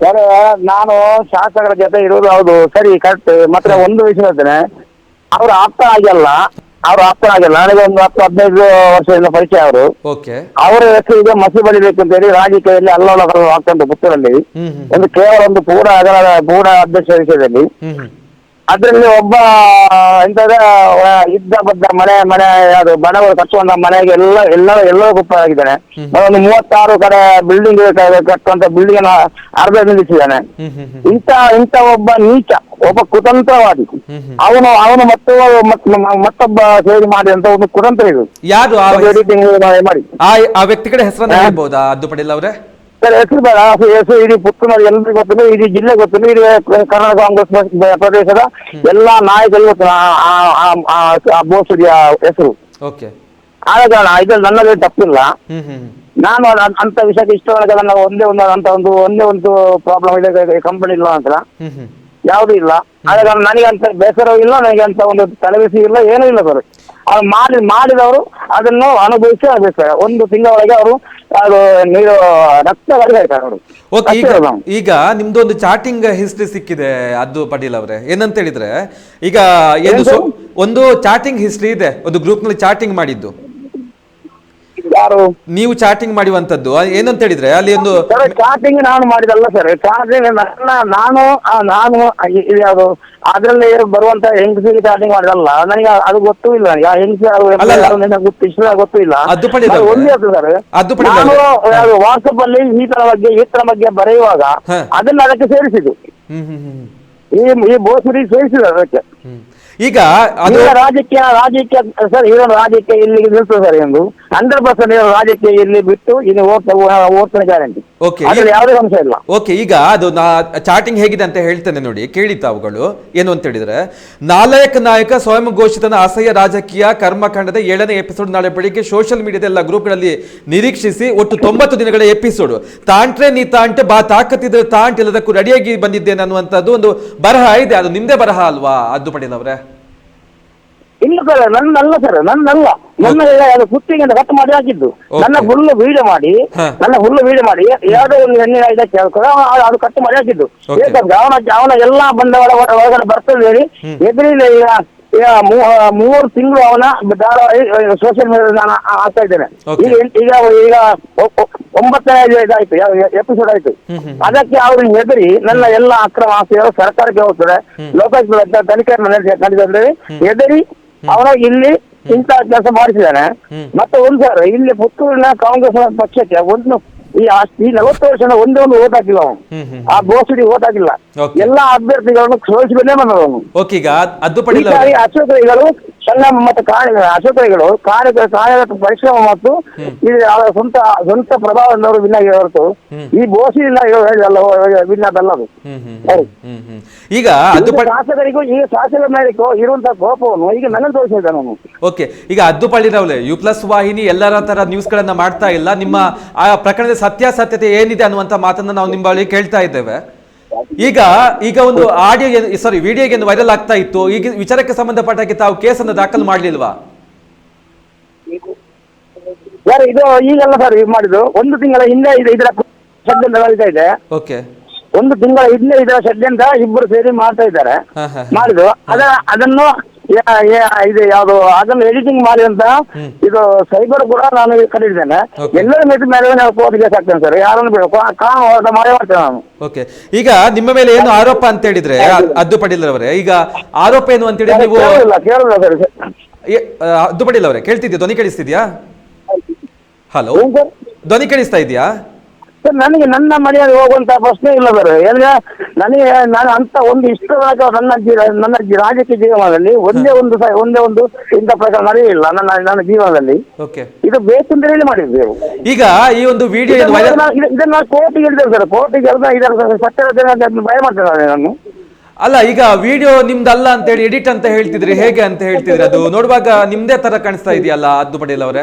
Sir ನಾನು ಶಾಸಕರ ಜೊತೆ ಇರೋದು ಹೌದು. ಸರಿ ಕರೆಕ್ಟ್. ಮಾತ್ರ ಒಂದು ವಿಷಯ ಹೇಳ್ತೇನೆ. ಅವ್ರ ಆಪ್ತ ಆಗಲ್ಲ. ಅವ್ರ ಆಪ್ತ ಆಗಲ್ಲ. ನನಗೆ ಒಂದು ಹತ್ತು ಹದಿನೈದು ವರ್ಷದಿಂದ ಪರಿಚಯ ಅವರು. ಓಕೆ. ಅವರ ಹೆಸರಿಗೆ ಮಸಿ ಬಳಿಬೇಕು ಅಂತ ಹೇಳಿ ರಾಜಕೀಯದಲ್ಲಿ ಅಲ್ಲೋಲ ಆಗ್ತಂತ ಪುತ್ತೂರಲ್ಲಿ. ಒಂದು ಕೇವಲ ಒಂದು ಪೂರ ಅದರ ಪೂರ ಅಧ್ಯಕ್ಷ ವಿಷಯದಲ್ಲಿ. ಹ್ಮ್. ಅದರಲ್ಲಿ ಒಬ್ಬ ಎಂತದ ಇದ್ದ ಬದ್ದ ಮನೆ ಮನೆ ಅದು ಬಡವರು ಕಟ್ಟುವಂತ ಮನೆಗೆ ಎಲ್ಲ ಎಲ್ಲ ಎಲ್ಲೋ ಗುಪ್ಪಾಗಿದ್ದಾನೆ ಒಂದು ಮೂವತ್ತಾರು ಕಡೆ ಬಿಲ್ಡಿಂಗ್ ಕಟ್ಟುವಂತ ಬಿಲ್ಡಿಂಗ್ ಅನ್ನ ಅರ್ಧ ನಿಲ್ಲಿಸಿದ್ದಾನೆ. ಇಂತ ಇಂಥ ಇಂಥ ಒಬ್ಬ ನೀಚ ಒಬ್ಬ ಕುತಂತ್ರವಾದಿ. ಅವನು ಅವನು ಮತ್ತು ಮತ್ತೊಬ್ಬ ಸೇರಿ ಮಾಡಿದಂತ ಒಂದು ಕುತಂತ್ರ ಇದು. ಯಾರು ಎಡಿಟಿಂಗ್ ಮಾಡಿ. ಆ ಆ ವ್ಯಕ್ತಿ ಕಡೆ ಹೆಸರನ್ನ ಹೇಳ್ಬೋದಾ ಅದ್ದು ಪಟೇಲ್ ಅವರೇ? ಸರ್ ಹೆಸರು ಬೇಡ. ಹೆಸರು ಇಡೀ ಪುತ್ತೂರು ಎಲ್ರಿಗೂ ಗೊತ್ತಿಲ್ಲ ಇಡೀ ಜಿಲ್ಲೆ ಗೊತ್ತಿಲ್ಲ ಇಡೀ ಕರ್ನಾಟಕ ಕಾಂಗ್ರೆಸ್ ಪ್ರದೇಶದ ಎಲ್ಲಾ ನಾಯಕರಿಗೂ ಗೊತ್ತಿಲ್ಲ ಆ- ಬೋಸುಡಿಯ ಹೆಸರು. ಓಕೆ. ಆದ ಕಾರಣ ಇದ್ರಲ್ಲಿ ನನ್ನಲ್ಲಿ ತಪ್ಪಿಲ್ಲ. ನಾನು ಅಂತ ವಿಷಯಕ್ಕೆ ಇಷ್ಟವಾದ ನನ್ನ ಒಂದೇ ಒಂದು ಅಂತ ಒಂದು ಒಂದೇ ಒಂದು ಪ್ರಾಬ್ಲಮ್ ಇದೆ. ಕಂಪನಿ ಇಲ್ಲ ಅಂತ. ಯಾವುದೂ ಇಲ್ಲ. ಆದ ಕಾರಣ ನನಗೆ ಅಂತ ಬೇಸರವೂ ಇಲ್ಲ ನನಗೆ ಅಂತ ಒಂದು ತಲೆಬಿಸಿ ಇಲ್ಲ ಏನೂ ಇಲ್ಲ ಸರ್. ಅವ್ರು ಮಾಡಿ ಮಾಡಿದವರು ಅದನ್ನು ಅನುಭವಿಸಿ ಆಗಿರ್ತಾರೆ ಒಂದು ತಿಂಗಳೊಳಗೆ ಅವರು ಅದು ನೀರು ರಕ್ತ ಬರಿಬೇಕು ಅವರು. ಓಕೆ ಈಗ ಅಷ್ಟೇ ಅಲ್ಲ? ಈಗ ಚಾಟಿಂಗ್ ಹಿಸ್ಟ್ರಿ ಸಿಕ್ಕಿದೆ ಅದು ಪಟೇಲ್ ಅವರೇ. ಏನಂತ ಹೇಳಿದ್ರೆ ಈಗ ಏನು ಏನು ಸೊ- ಒಂದು ಚಾಟಿಂಗ್ ಹಿಸ್ಟ್ರಿ ಇದೆ ಒಂದು ಗ್ರೂಪ್ನಲ್ಲಿ ಚಾಟಿಂಗ್ ಮಾಡಿದ್ದು. ಯಾರು? ನೀವು ಚಾಟಿಂಗ್ ಮಾಡುವಂತದ್ದು ಆ, ಏನಂತ ಹೇಳಿದ್ರೆ ಅಲ್ಲಿ ಒಂದು ಸರ್ ಸ್ಟಾರ್ಟಿಂಗ್ ನಾನು ಮಾಡಿದಲ್ಲ ಸರ್. ಚಾಟಿಂಗ್ ನನ್ನ ನಾನು ಆ, ನಾನು ಇ- ಇದು ಯಾವುದು ಅದರಲ್ಲಿ ಬರುವಂತ ಹೆಂಗಸಿಗೆ ಚಾಟಿಂಗ್ ಮಾಡಿದಲ್ಲ. ನನಗೆ ಅದು ಗೊತ್ತೂ ಇಲ್ಲ. ನನಗೆ ಆ ಹೆಂಗಸ ಅಲ್ಲ, ಅಲ್ಲ. ಗೊತ್ತು ಇಷ್ಟ ಗೊತ್ತೂ ಇಲ್ಲ. ಅದು ಒಂದೇ ಸರ್. ಅದು ಪಡೆದವ್ರೆ. ನಾನು ವಾಟ್ಸಪ್ ಅಲ್ಲಿ ಈ ತರ ಬಗ್ಗೆ ಈ ತರ ಬಗ್ಗೆ ಬರೆಯುವಾಗ ಹ. ಅದನ್ನ ಅದಕ್ಕೆ ಸೇರಿಸಿದ್ದು. ಹ್ಮ್ ಹ್ಮ್ ಹ್ಮ್ ಈ ಈ ಬೋಸರಿ ಸೇರಿಸಿದ ಅದಕ್ಕೆ. ಹ್ಮ್. ಈಗ ಅದು ರಾಜಕೀಯ ರಾಜಕೀಯ ಸರ್ ಇರೋ ರಾಜಕೀಯ ಇಲ್ಲಿ ನಿಲ್ತದೆ ಸರ್ ಎಂದು. ಹಂಡ್ರೆಡ್ ಪರ್ಸೆಂಟ್ ರಾಜಕೀಯ ಇಲ್ಲಿ ಬಿಟ್ಟು ಇನ್ನು ಓಟ್ನ ಓದ್ತಾನೆ ಗ್ಯಾರಂಟಿ ಓಕೆ ಯಾವುದೇ ಅಂಶ ಇಲ್ಲ. ಓಕೆ ಈಗ ಅದು ನಾ ಚಾಟಿಂಗ್ ಹೇಗಿದೆ ಅಂತ ಹೇಳ್ತೇನೆ ನೋಡಿ. ಕೇಳಿ ತಾವುಗಳು ಏನು ಅಂತ ಹೇಳಿದ್ರೆ ನಾಲಾಯಕ ನಾಯಕ ಸ್ವಯಂ ಘೋಷಿತನ ಅಸಹ್ಯ ರಾಜಕೀಯ ಕರ್ಮಕಾಂಡದ ಏಳನೇ ಎಪಿಸೋಡ್ ನಾಳೆ ಬೆಳಿಗ್ಗೆ ಸೋಷಿಯಲ್ ಮೀಡಿಯಾದ ಎಲ್ಲ ಗ್ರೂಪ್ಗಳಲ್ಲಿ ನಿರೀಕ್ಷಿಸಿ ಒಟ್ಟು ತೊಂಬತ್ತು ದಿನಗಳ ಎಪಿಸೋಡ್ ತಾಂಟ್ರೆ ನೀ ತಾಂಟೆ ಬಾ ತಾಕತ್ತಿದ್ರೆ ತಾಂಟ್ ಎಲ್ಲದಕ್ಕೂ ರೆಡಿಯಾಗಿ ಬಂದಿದ್ದೇನೆ ಅನ್ನುವಂಥದ್ದು ಒಂದು ಬರಹ ಇದೆ. ಅದು ನಿಮ್ದೇ ಬರಹ ಅಲ್ವಾ ಅದು ಪಟೇಲ್ ಅವರೇ ಇಲ್ಲ ಸರ್ ನನ್ನಲ್ಲ ಸರ್ ನನ್ನಲ್ಲ. ನನ್ನ ಅದು ಕುತ್ತಿಗೆ ಕಟ್ ಮಾಡಿ ಹಾಕಿದ್ದು. ನನ್ನ ಹುಲ್ಲು ವೀಡಿಯೋ ಮಾಡಿ ನನ್ನ ಹುಲ್ಲು ವಿಡಿಯೋ ಮಾಡಿ ಯಾವುದೋ ಒಂದು ಎಣ್ಣೆ ಇದಕ್ಕೆ ಹೇಳ್ಕೊಂಡು ಅದು ಕಟ್ ಮಾಡಿ ಹಾಕಿದ್ದು. ಅವನ ಅವನ ಎಲ್ಲಾ ಬಂಡವಾಳ ಒಳಗಡೆ ಬರ್ತದೆ ಹೇಳಿ. ಎದುರಿಲ್ಲ ಈಗ ಮೂರು ತಿಂಗಳು ಅವನ ಧಾರಾವಾಹಿ ಸೋಷಿಯಲ್ ಮೀಡಿಯಾ ನಾನು ಆಗ್ತಾ ಇದ್ದೇನೆ. ಈಗ ಈಗ ಈಗ ಒಂಬತ್ತನೇ ಇದಾಯ್ತು ಎಪಿಸೋಡ್ ಆಯ್ತು. ಅದಕ್ಕೆ ಅವರು ಹೆದರಿ ನನ್ನ ಎಲ್ಲ ಅಕ್ರಮ ಆಸ್ತಿಗಳು ಸರ್ಕಾರಕ್ಕೆ ಹೋಗ್ತದೆ. ಲೋಕಾಯುಕ್ತ ತನಿಖೆ ನಡೆಸಿದ್ರೆ ಹೆದರಿ ಅವನ ಇಲ್ಲಿ ಇಂತಹ ಕೆಲಸ ಮಾಡಿಸಿದಾನೆ ಮತ್ತೆ ಒಂದು ಸರ್ ಇಲ್ಲಿ ಪುತ್ತೂರಿನ ಕಾಂಗ್ರೆಸ್ ಪಕ್ಷಕ್ಕೆ ಒಂದು ಈ ಈ ನಲವತ್ತು ವರ್ಷ ಒಂದೇ ಒಂದು ಓಟ್ ಹಾಕಿಲ್ಲ ಅವನು. ಆ ಬೋಸಡಿ ಓಟ್ ಹಾಕಿಲ್ಲ. ಎಲ್ಲಾ ಅಭ್ಯರ್ಥಿಗಳನ್ನು ಸೋಲಿಸಿಕೊಂಡೇ ಬಂದವನು. ಅಶೋಕ್ ಈಗ ಸಂಗಮ ಮತ್ತು ಕಾರ್ಯ ಅಶೋಕರಿಗಳು ಕಾರ್ಯ ಕಾರ್ಯಗತ ಪರಿಶ್ರಮ ಮತ್ತು ಇದು ಅವರ ಸ್ವಂತ ಸ್ವಂತ ಪ್ರಭಾವ ವಿನ್ನಾಗಿ ಹೊರತು ಈ ಬೋಸಿಯಿಂದ ಇಲ್ಲ ವಿನ್ ಈಗ ಅದು. ಈಗ ಶಾಸಕರಿಗೂ ಈಗ ಶಾಸಕರ ಮೇಲಿಕೋ ಇರುವಂತಹ ಕೋಪವನ್ನು ಈಗ ನನ್ನ ತೋರಿಸಿದ್ದೆ ನಾನು. ಓಕೆ ಈಗ ಅದ್ದುಪಳ್ಳಿ ರಾವ್ಲೆ ಯು ಪ್ಲಸ್ ವಾಹಿನಿ ಎಲ್ಲರ ತರ ನ್ಯೂಸ್ ಗಳನ್ನ ಮಾಡ್ತಾ ಇಲ್ಲ ನಿಮ್ಮ ಆ ಪ್ರಕರಣದ ಸತ್ಯಾಸತ್ಯತೆ ಏನಿದೆ ಅನ್ನುವಂತ ಮಾತನ್ನ ನಾವು ನಿಮ್ಮ ಬಳಿ ಕೇಳ್ತಾ ಇದ್ದೇವೆ. ಈಗ ಈಗ ಒಂದು ಆಡಿಯೋ ಸಾರಿ ವಿಡಿಯೋಗೆ ವೈರಲ್ ಆಗ್ತಾ ಇತ್ತು. ಈಗ ವಿಚಾರಕ್ಕೆ ಸಂಬಂಧಪಟ್ಟ ಹಾಗೆ ತಾವು ಕೇಸನ್ನು ದಾಖಲು ಮಾಡಲಿಲ್ವಾ? ಯಾರು ಇದು ಈಗೆಲ್ಲ ಸರ್ ಇದು ಮಾಡಿದ್ದು. ಒಂದು ತಿಂಗಳ ಹಿಂದೆ ಇದು ಇದರ ಷಡ್ಯಂತ್ರ ನಡೀತಾ ಇದೆ. ಓಕೆ. ಒಂದು ತಿಂಗಳ ಹಿಂದೆ ಇದರ ಷಡ್ಯಂತ್ರ ಇಬ್ಬರು ಸೇರಿ ಮಾಡ್ತಾ ಇದ್ದಾರೆ. ಮಾಡಿದ್ರು ಅದ ಅದನ್ನು ಯಾ- ಯಾ- ಇದು ಯಾವುದು ಅದನ್ನ ಎಡಿಟಿಂಗ್ ಮಾಡಿ ಅಂತ. ಇದು ಸೈಬರ್ ಕೂಡ ನಾನು Okay. ಎಲ್ಲರ ಮೇಲೆ ಮೇಲೆ ನಾನು ಕೋರ್ಟ್ ಕೇಸ್ ಹಾಕ್ತೇನೆ ಸರ್ ಯಾರನ್ನು ಬಿಡೋ ಕಾನೂನು ಹೋರಾಟ ಮಾಡೇ ಮಾಡ್ತೇನೆ ನಾನು. ಓಕೆ ಈಗ ನಿಮ್ಮ ಮೇಲೆ ಏನು ಆರೋಪ ಅಂತ ಹೇಳಿದ್ರೆ ಅ- ಅದ್ದು ಪಟೇಲ್ ಅವರೇ ಈಗ ಆರೋಪ ಏನು ಅಂತ ಹೇಳಿ ನೀವು ಸರ್ ಏ, ಆ, ಅದ್ದು ಪಟೇಲ್ ಅವರೇ ಕೇಳ್ತಿದ್ಯಾ? ಧ್ವನಿ ಕೇಳಿಸ್ತಿದ್ಯಾ? ಹಲೋ ಏನ್ ಸರ್ ಧ್ವನಿ ಕೇಳಿಸ್ತಾ ಇದೆಯಾ? ಸರ್ ನನಗೆ ನನ್ನ ಮನೆಯಲ್ಲಿ ಹೋಗುವಂತ ಪ್ರಶ್ನೆ ಇಲ್ಲ ಸರ್. ಏನಂದ್ರೆ ನನಗೆ ನಾನು ಅಂತ ಒಂದು ಇಷ್ಟ ತನಕ ನನ್ನ ನನ್ನ ರಾಜಕೀಯ ಜೀವನದಲ್ಲಿ ಒಂದೇ ಒಂದು ಒಂದೇ ಒಂದು ಇಂಥ ಪ್ರಕಾರ ನಡೆಯಲಿಲ್ಲ ನನ್ನ ನನ್ನ ಜೀವನದಲ್ಲಿ. ಓಕೆ. ಇದು ಹೇಳಿ ಮಾಡಿದ್ದೇವೆ ಈಗ ಈ ಒಂದು ವಿಡಿಯೋ ಇದನ್ನ ನಾನು ಕೋರ್ಟಿಗೆ ಹೇಳಿದ್ದೇವೆ ಸರ್. ಕೋರ್ಟಿಗೆ ಹೇಳಿದ ಇದರ ಸತ್ಯದ ಭಯ ಮಾಡ್ತೇನೆ ನಾನು ಅಲ್ಲ ಈಗ ವಿಡಿಯೋ ನಿಮ್ದಲ್ಲ ಅಂತ ಹೇಳಿ ಎಡಿಟ್ ಅಂತ ಹೇಳ್ತಿದ್ರಿ ಹೇಗೆ ಅಂತ ಹೇಳ್ತಿದ್ರಿ? ಅದು ನೋಡುವಾಗ ನಿಮ್ದೇ ತರ ಕಾಣಿಸ್ತಾ ಇದೆಯಲ್ಲ ಅದು ಪಟೇಲ್ ಅವರೇ?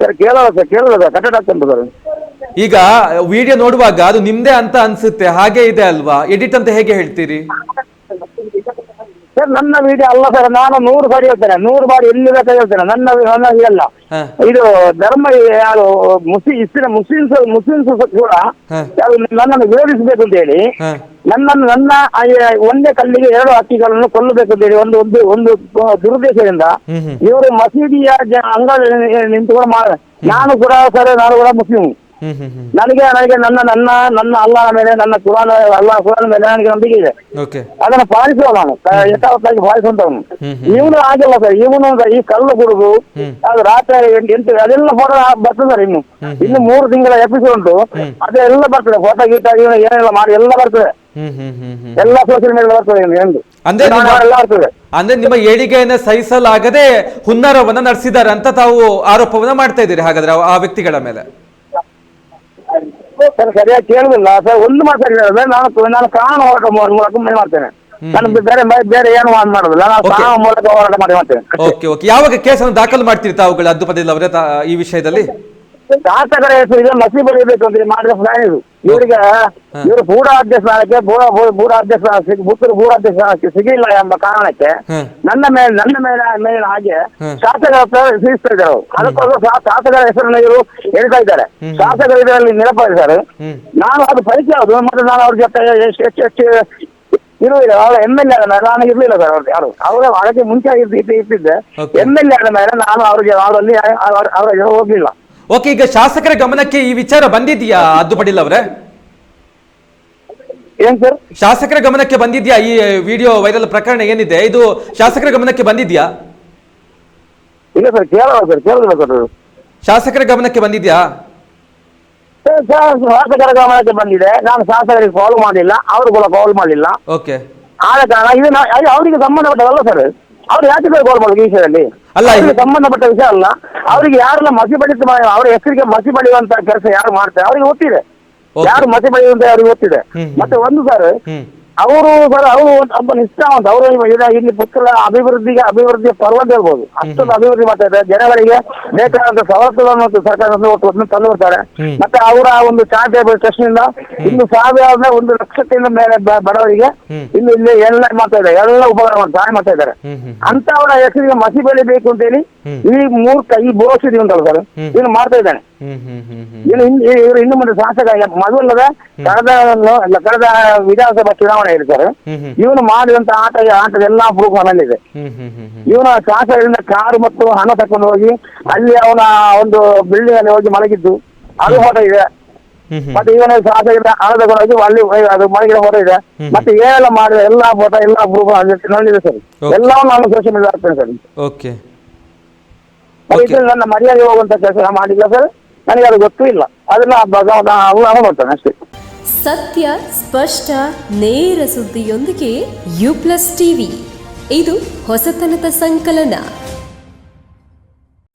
ಸರ್ ಕೇಳಲ್ಲ ಸರ್ ಕೇಳಲ್ಲ ಸರ್. ಕಟ್ಟಡ ಆಗ್ತಂತ ಸರ್. ಈಗ ವಿಡಿಯೋ ನೋಡುವಾಗ ಅದು ನಿಮ್ದೇ ಅಂತ ಅನ್ಸುತ್ತೆ ಹಾಗೆ ಇದೆ ಅಲ್ವಾ? ಎಡಿಟ್ ಅಂತ ಹೇಗೆ ಹೇಳ್ತೀರಿ? ಸರ್ ನನ್ನ ವಿಡಿಯೋ ಅಲ್ಲ ಸರ್ ನಾನು ನೂರು ಬಾರಿ ಹೇಳ್ತೇನೆ ನೂರು ಬಾರಿ ಎಲ್ಲಿ ಬೇಕಾದ್ರೆ ಹೇಳ್ತೇನೆ ನನ್ನ ನನ್ನ ಇದಲ್ಲ ಇದು ಧರ್ಮ ಯಾರು ಮುಸ್ಲಿಂ ಇಸ್ಲಿಂ ಮುಸ್ಲಿಮ್ಸ್ ಮುಸ್ಲಿಮ್ಸ್ ಕೂಡ ನನ್ನನ್ನು ವಿರೋಧಿಸಬೇಕು ಅಂತ ಹೇಳಿ ನನ್ನನ್ನು ನನ್ನ ಒಂದೇ ಕಲ್ಲಿಗೆ ಎರಡು ಹಕ್ಕಿಗಳನ್ನು ಕೊಲ್ಲಬೇಕು ಅಂತ ಹೇಳಿ ಒಂದು ಒಂದು ಒಂದು ದುರುದ್ದೇಶದಿಂದ. ಇವರು ಮಸೀದಿಯ ಅಂಗ ನಿಂತು ನಿಂತುಕೊಂಡು ಮಾಡ ನಾನು ಕೂಡ ಸರ್ ನಾನು ಕೂಡ ಮುಸ್ಲಿಂ. ನನಗೆ ನನಗೆ ನನ್ನ ನನ್ನ ನನ್ನ ಅಲ್ಲಾನ ಮೇಲೆ ನನ್ನ ಕುರಾನ್ ಅಲ್ಲಾ ಕುರಾನ್ ಮೇಲೆ ನನಗೆ ನಂಬಿಕೆ ಇದೆ. ಅದನ್ನ ಪಾಲಿಸುವ ನಾನು. ಯಥಾವತ್ತಾಗಿ ಪಾಲಿಸುವಂತವನು ಇವನು ಆಗಿಲ್ಲ ಸರ್. ಇವನು ಈ ಕಲ್ಲು ಕುಡಿದು ಅದು ರಾತ್ರಿ ಎಂಟು ಎಂಟು ಅದೆಲ್ಲ ಫೋಟೋ ಬರ್ತದೆ ಸರ್ ಇನ್ನು. ಇನ್ನು ಮೂರು ತಿಂಗಳ ಎಪಿಸೋಡ್ ಉಂಟು. ಅದೆಲ್ಲ ಬರ್ತದೆ. ಫೋಟೋ ಗೀಟ ಇವನು ಏನೆಲ್ಲ ಮಾಡಿ ಎಲ್ಲ ಬರ್ತದೆ. ಎಲ್ಲಾ ಸೋಷಿಯಲ್ ಮೀಡಿಯಾ ಬರ್ತದೆ ಎಂದು ಅಂದ್ರೆ ಎಲ್ಲ ಬರ್ತದೆ. ಅಂದ್ರೆ ನಿಮ್ಮ ಏಳಿಗೆಯನ್ನ ಸಹಿಸಲಾಗದೆ ಹುನ್ನಾರವನ್ನ ನಡೆಸಿದ್ದಾರೆ ಅಂತ ತಾವು ಆರೋಪವನ್ನ ಮಾಡ್ತಾ ಇದ್ದೀರಿ ಹಾಗಾದ್ರೆ ಆ ವ್ಯಕ್ತಿಗಳ ಮೇಲೆ. ಸರ್ ಸರಿಯಾಗಿ ಕೇಳುದಿಲ್ಲ. ಸರ್ ಒಂದು ಹೇಳಿದ್ರೆ ನಾನು ನಾನು ಕಾನೂನು ಹೋರಾಟ ಮೂಲಕ ಇದು ಮಾಡ್ತೇನೆ. ನಾನು ಬೇರೆ ಬೇರೆ ಏನು ಆನ್ ಮಾಡೋದಿಲ್ಲ. ನಾನು ಕಾಣ ಕಾನೂನು ಮೂಲಕ ಹೋರಾಟ ಮಾಡಿ ಮಾಡ್ತೇನೆ. ಓಕೆ ಓಕೆ ಯಾವಾಗ ಕೇಸನ್ನು ದಾಖಲು ಮಾಡ್ತೀರಿ ತಾವುಗಳು ಅದ್ದು ಪದಿಲ್ಲ ಅವರೇ ಈ ವಿಷಯದಲ್ಲಿ? ಶಾಸಕರ ಹೆಸರು ಇದೆ ಮಸಿ ಬರೀಬೇಕು ಅಂತ ಮಾಡಿದ ಪ್ಲಾನ್ ಇದು. ಇವರಿಗೆ ಇವರು ಬೂಢ ಅಧ್ಯಕ್ಷ ಸ್ಥಾನಕ್ಕೆ ಬೂ- ಬೂಢ ಅಧ್ಯಕ್ಷ ಸಿಗ್- ಪುತ್ತೂರು ಬೂಢ ಅಧ್ಯಕ್ಷ ಸ್ಥಾನಕ್ಕೆ ಸಿಗಿಲ್ಲ ಎಂಬ ಕಾರಣಕ್ಕೆ ನನ್ನ ಮೇಲೆ ನನ್ನ ಮೇಲೆ ಮೇಲೆ ಹಾಗೆ. ಶಾಸಕರ ಹತ್ರ ಸಿಗಿಸ್ತಾ ಇದ್ದಾರೆ ಅವರು. ಅದಕ್ಕೋಸ್ಕರ ಶಾಸಕರ ಹೆಸರನ್ನು ಇವರು ಹೇಳ್ತಾ ಇದ್ದಾರೆ. ಶಾಸಕರ ಇದರಲ್ಲಿ ನಿರಪರಾಧಿದ್ದಾರೆ ಹ್ಮ್. ನಾನು ಅದು ಪರಿಚಯ ಅದು ಮತ್ತೆ ನಾನು ಅವ್ರ ಜೊತೆ ಎಷ್ಟು ಎಷ್ಟು ಎಷ್ಟು ಇರುವುದಿಲ್ಲ ಅವರ ಎಂ ಎಲ್ ಎ ಆದ ಮೇಲೆ ನಾನು ಇರ್ಲಿಲ್ಲ ಸರ್ ಅವ್ರು ಯಾರು. ಅವರ ಅದಕ್ಕೆ ಮುಂಚೆ ಇರ್ತಿ- ಇರ್ತಿ- ಇರ್ತಿದ್ದೆ. ಎಂ ಎಲ್ ಎ ಆದ ಮೇಲೆ ನಾನು ಅವ್ರಿಗೆ ಅವರಲ್ಲಿ ಅವರ ಹೋಗ್ಲಿಲ್ಲ. ಓಕೆ ಈಗ ಶಾಸಕರ ಗಮನಕ್ಕೆ ಈ ವಿಚಾರ ಬಂದಿದ್ಯಾ ಅದ್ದು ಪಡಿಲ್ಲ ಅವರೇ? ಏನ್ ಸರ್? ಶಾಸಕರ ಗಮನಕ್ಕೆ ಬಂದಿದ್ಯಾ ಈ ವಿಡಿಯೋ ವೈರಲ್ ಪ್ರಕರಣ ಏನಿದೆ? ಇದು ಶಾಸಕರ ಗಮನಕ್ಕೆ ಬಂದಿದ್ಯಾ? ಇಲ್ಲ ಸರ್ ಕೇಳಲ್ಲ ಸರ್ ಕೇಳಲ್ಲ ಸರ್. ಶಾಸಕರ ಗಮನಕ್ಕೆ ಬಂದಿದ್ಯಾ? ಸರ್, ಶಾಸಕರ ಗಮನಕ್ಕೆ ಬಂದಿದೆ. ನಾನು ಶಾಸಕರಿಗೆ ಕಾಲ್ ಮಾಡಿಲ್ಲ ಅವರು ಕೂಡ ಕಾಲ್ ಮಾಡಲಿಲ್ಲ ಓಕೆ. ಆದ ಕಾರಣ ಇದು ನಾ- ಅದು ಅವರಿಗೆ ಸಂಬಂಧಪಟ್ಟದಲ್ಲ ಸರ್. ಅವ್ರು ಯಾಕೆ ಗೋಲ್ ಮಾಡೋದು ಈ ವಿಷಯದಲ್ಲಿ? ಅಲ್ಲ, ಇದು- ಸಂಬಂಧಪಟ್ಟ ವಿಷಯ ಅಲ್ಲ. ಅವ್ರಿಗೆ ಯಾರೆಲ್ಲ ಮಸಿ ಬಡಿತ ಅವ್ರ ಹೆಸರಿಗೆ ಮಸಿ ಬಳಿಯುವಂತ ಕೆಲಸ ಯಾರು ಮಾಡ್ತಾರೆ? ಅವ್ರಿಗೆ ಗೊತ್ತಿದೆ. ಯಾರು ಮಸಿ ಬಳಿಯುವಂತ ಅವ್ರಿಗೆ ಗೊತ್ತಿದೆ. ಮತ್ತೆ ಒಂದು ಸರ್ ಅವರು ಸರ್ ಅವರು ಒಬ್ಬ ನಿಷ್ಠಾವಂತ ಅವರು ಇಲ್ಲಿ ಪುತ್ರ ಅಭಿವೃದ್ಧಿಗೆ ಅಭಿವೃದ್ಧಿಯ ಪರ್ವ ಅಂತ ಹೇಳ್ಬೋದು ಅಷ್ಟೊಂದು ಅಭಿವೃದ್ಧಿ ಮಾಡ್ತಾ ಇದ್ದಾರೆ. ಜನಗಳಿಗೆ ಬೇಕಾದಂತ ಸವಲತ್ತುಗಳನ್ನು ಸರ್ಕಾರದಿಂದ ತಂದು ತಂದು ಬರ್ತಾರೆ. ಮತ್ತೆ ಅವರ ಒಂದು ಚಾರಿಟೇಬಲ್ ಟ್ರಸ್ಟ್ನಿಂದ ಇನ್ನು ಸಾವಿರದ ಒಂದು ಲಕ್ಷಕ್ಕಿಂತ ಮೇಲೆ ಬಡವರಿಗೆ. ಇನ್ನು ಇಲ್ಲಿ ಎಲ್ಲ ಮಾಡ್ತಾ ಇದ್ದಾರೆ. ಎಲ್ಲ ಉಪಕಾರ ಸಹಾಯ ಮಾಡ್ತಾ ಇದ್ದಾರೆ. ಅಂತ ಅಂತವರ ಹೆಸರಿಗೆ ಮಸಿ ಬೆಳಿಬೇಕು ಅಂತ ಹೇಳಿ ಹ್ಮ್. ಈ ಮೂರ್ಖ ಈ ಬೋಸ್ ಉಂಟಲ್ಲ ಸರ್. ಇನ್ನು ಮಾಡ್ತಾ ಇದ್ದಾನೆ. ಇನ್ನು ಇನ್- ಇವರು ಇನ್ನು ಮುಂದೆ ಶಾಸಕ ಮೊದಲದ ಕಳೆದ ಅಲ್ಲ, ಕಳೆದ ವಿಧಾನಸಭಾ ಚುನಾವಣೆ ಇದೆ ಸರ್. ಇವನು ಮಾಡಿದಂತ ಆಟ ಆಟದ ಎಲ್ಲಾ ಪ್ರೂಫ್ ನನ್ನಲ್ಲಿದೆ ಹ್ಮ್ ಇವನ ಶಾಸಕರಿಂದ ಕಾರು ಮತ್ತು ಹಣ ತಕೊಂಡು ಹೋಗಿ ಅಲ್ಲಿ ಅವನ ಒಂದು ಬಿಲ್ಡಿಂಗ್ ಅಲ್ಲಿ ಹೋಗಿ ಮಲಗಿದ್ದು. ಅದು ಫೋಟೋ ಇದೆ. ಮತ್ತೆ ಇವನ ಶಾಸಕರಿಂದ ಹಣ ತಗೊಂಡು ಹೋಗಿ ಅಲ್ಲಿ ಅದು ಮಲಗಿದ ಫೋಟೋ ಇದೆ. ಮತ್ತೆ ಏನೆಲ್ಲ ಮಾಡಿದ ಎಲ್ಲಾ ಫೋಟೋ ಎಲ್ಲಾ ಪ್ರೂಫ್ ನನ್ನಿದೆ ಸರ್. ಎಲ್ಲವನ್ನು ಎಲ್ಲವೂ ನಾನು ಸೋಷಿಯಲ್ ಮೀಡಿಯಾ ಹಾಕ್ತೇನೆ ಸರ್. ನನ್ನ ಮರ್ಯಾದೆ ಹೋಗುವಂತ ಕೆಲಸ ಮಾಡಿಲ್ಲ ಸರ್. ನನಗೆ ಅದು ಗೊತ್ತೂ ಇಲ್ಲ. ಅದನ್ನ ಭಗವಂತ ಮಾಡ್ತಾನೆ ಅಷ್ಟೇ. ಸತ್ಯ, ಸ್ಪಷ್ಟ, ನೇರ ಸುದ್ದಿಯೊಂದಿಗೆ ಯು ಪ್ಲಸ್ ಟಿವಿ. ಇದು ಹೊಸತನದ ಸಂಕಲನ.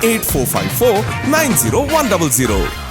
98454 90100.